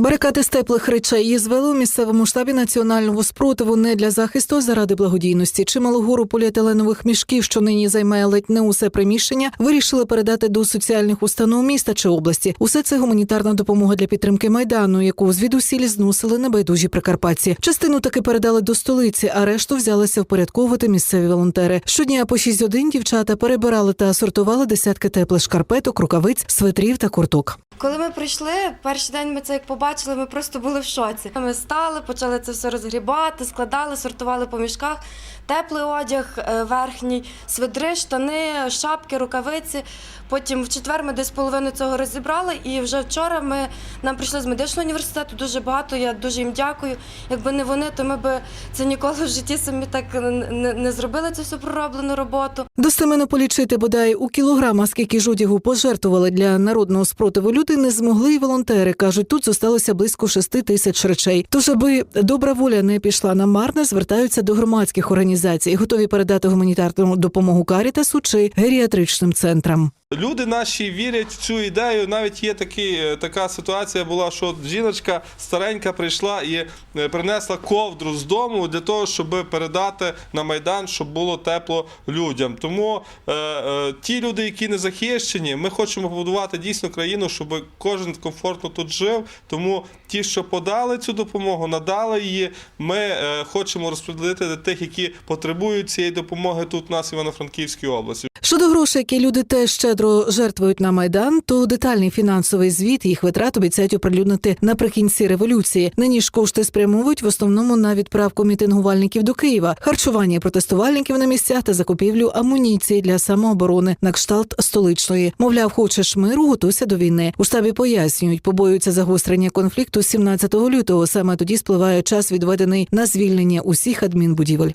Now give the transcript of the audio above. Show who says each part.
Speaker 1: Барикади з теплих речей її звели у місцевому штабі національного спротиву не для захисту, а заради благодійності. Чималу гору поліетиленових мішків, що нині займає ледь не усе приміщення, вирішили передати до соціальних установ міста чи області. Усе це гуманітарна допомога для підтримки майдану, яку звідусіль зносили небайдужі прикарпатці. Частину таки передали до столиці, а решту взялися впорядковувати місцеві волонтери. Щодня по 6 годин дівчата перебирали та сортували десятки теплих шкарпеток, рукавиць, светрів та курток.
Speaker 2: Коли ми прийшли, перший день ми це як побачили, ми просто були в шоці. Ми стали, почали це все розгрібати, складали, сортували по мішках. Теплий одяг, е, верхній, свидри, штани, шапки, рукавиці. Потім в четвер ми десь половину цього розібрали, і вже вчора ми нам прийшли з медичного університету дуже багато. Я дуже їм дякую. Якби не вони, то ми б це ніколи в житті самі так не, не зробили цю всю пророблену роботу.
Speaker 1: Достеменно полічити бодай у кілограма, скільки ж одягу пожертвували для народного спротиву люди, не змогли і волонтери. кажуть, тут зосталося близько шести тисяч речей. Тож, аби добра воля не пішла на марне, звертаються до громадських організацій, готові передати гуманітарну допомогу Карітасу чи геріатричним центрам.
Speaker 3: Люди наші вірять в цю ідею. Навіть є такі, е, така ситуація була, що жіночка старенька прийшла і е, принесла ковдру з дому для того, щоб передати на майдан, щоб було тепло людям. Тому е, е, ті люди, які не захищені, ми хочемо побудувати дійсно країну, щоб кожен комфортно тут жив. Тому ті, що подали цю допомогу, надали її. Ми е, хочемо розподілити для тих, які потребують цієї допомоги тут у нас Івано-Франківській області.
Speaker 1: Щодо грошей, які люди теж щедро жертвують на майдан, то детальний фінансовий звіт їх витрат обіцяють оприлюднити наприкінці революції. Нині ж кошти спрямовують в основному на відправку мітингувальників до Києва, харчування протестувальників на місцях та закупівлю амуніції для самооборони на кшталт столичної. Мовляв, хочеш миру, готуйся до війни. У штабі пояснюють, побоюються загострення конфлікту з 17 лютого. Саме тоді спливає час, відведений на звільнення усіх адмінбудівель.